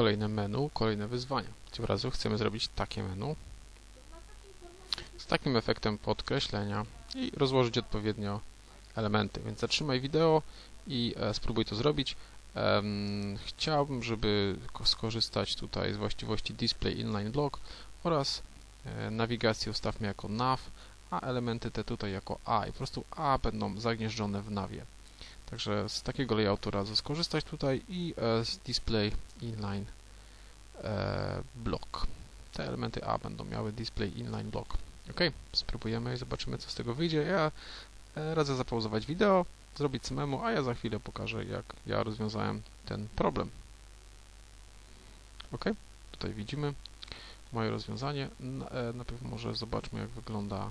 kolejne menu, kolejne wyzwania. Tym razem chcemy zrobić takie menu z takim efektem podkreślenia i rozłożyć odpowiednio elementy. Więc zatrzymaj wideo i e, spróbuj to zrobić. Chciałbym, żeby ko- skorzystać tutaj z właściwości Display Inline Block oraz e, nawigację ustawmy jako nav, a elementy te tutaj jako A i po prostu A będą zagnieżdżone w nawie. Także z takiego layoutu radzę skorzystać tutaj i e, z Display Inline e, Block. Te elementy A będą miały Display Inline Block. Ok, spróbujemy i zobaczymy co z tego wyjdzie. Ja e, radzę zapauzować wideo, zrobić samemu, a ja za chwilę pokażę jak ja rozwiązałem ten problem. Ok, tutaj widzimy moje rozwiązanie. N- e, Najpierw może zobaczmy jak wygląda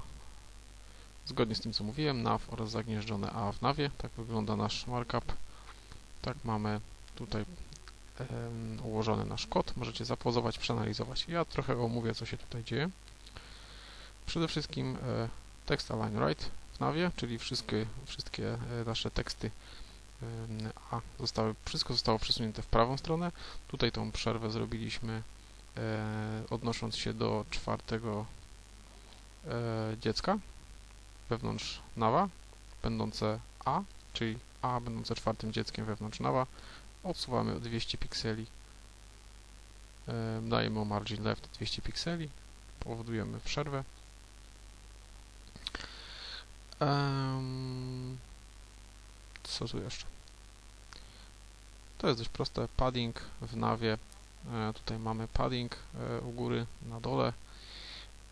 zgodnie z tym co mówiłem, nav oraz zagnieżdżone A w nawie. Tak wygląda nasz markup. Tak mamy tutaj ułożony nasz kod. Możecie zapauzować, przeanalizować. Ja trochę omówię co się tutaj dzieje. Przede wszystkim e, text align right w nawie, czyli wszystkie, wszystkie e, nasze teksty A zostały, wszystko zostało przesunięte w prawą stronę. Tutaj tą przerwę zrobiliśmy e, odnosząc się do czwartego e, dziecka wewnątrz nawa, będące A, czyli A będące czwartym dzieckiem wewnątrz nawa. Odsuwamy o 200 pikseli. Dajemy margin left 200 pikseli. Powodujemy przerwę. Co tu jeszcze? To jest dość proste. Padding w nawie. E, tutaj mamy padding e, u góry, na dole.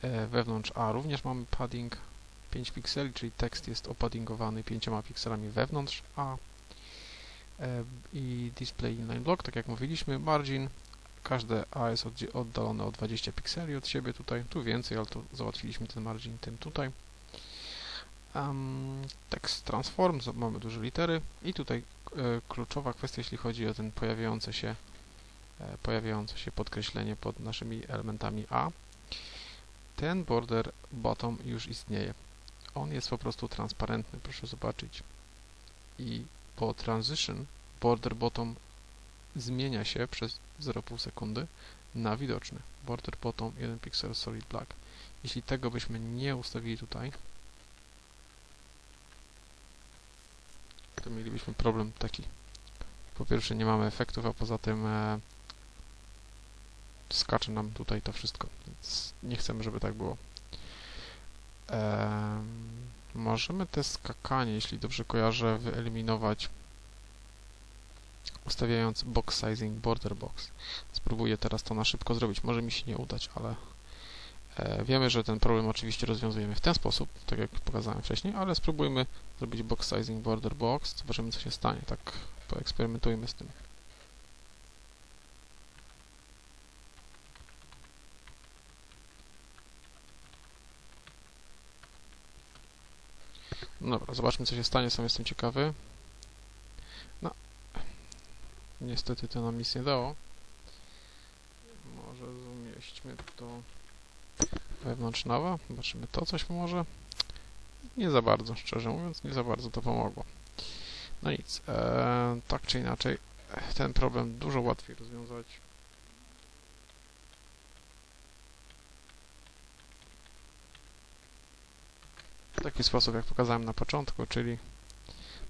E, wewnątrz A również mamy padding 5 pikseli, czyli tekst jest opaddingowany 5 pikselami wewnątrz A. E, I display inline block, tak jak mówiliśmy, margin. Każde A jest oddalone o 20 pikseli od siebie tutaj. Tu więcej, ale to załatwiliśmy ten margin tym tutaj. Um, text transform, mamy duże litery i tutaj e, kluczowa kwestia, jeśli chodzi o ten pojawiające się e, pojawiające się podkreślenie pod naszymi elementami A. Ten border bottom już istnieje. On jest po prostu transparentny, proszę zobaczyć. I po transition border bottom zmienia się przez 0,5 sekundy na widoczny. Border bottom 1 pixel solid black. Jeśli tego byśmy nie ustawili tutaj, to mielibyśmy problem taki. Po pierwsze nie mamy efektów, a poza tym e, skacze nam tutaj to wszystko. Więc nie chcemy, żeby tak było. Możemy te skakanie, jeśli dobrze kojarzę, wyeliminować ustawiając box sizing border box. Spróbuję teraz to na szybko zrobić. Może mi się nie udać, ale e, wiemy, że ten problem oczywiście rozwiązujemy w ten sposób, tak jak pokazałem wcześniej, ale spróbujmy zrobić box sizing border box. Zobaczymy, co się stanie. Tak poeksperymentujmy z tym. Dobra, zobaczmy co się stanie, sam jestem ciekawy. No, niestety to nam nic nie dało. Może umieśćmy to wewnątrz nawa, zobaczymy to coś może. Nie za bardzo, szczerze mówiąc, nie za bardzo to pomogło. No nic, e, tak czy inaczej, ten problem dużo łatwiej rozwiązać. Taki sposób, jak pokazałem na początku, czyli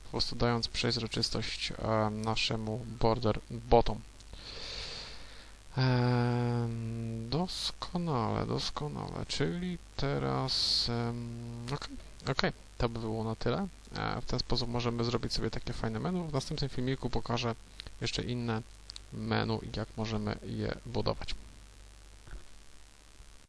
po prostu dając przejrzystość e, naszemu border bottom. Em, doskonale, doskonale, czyli teraz ok, ok, to by było na tyle. E, w ten sposób możemy zrobić sobie takie fajne menu. W następnym filmiku pokażę jeszcze inne menu i jak możemy je budować.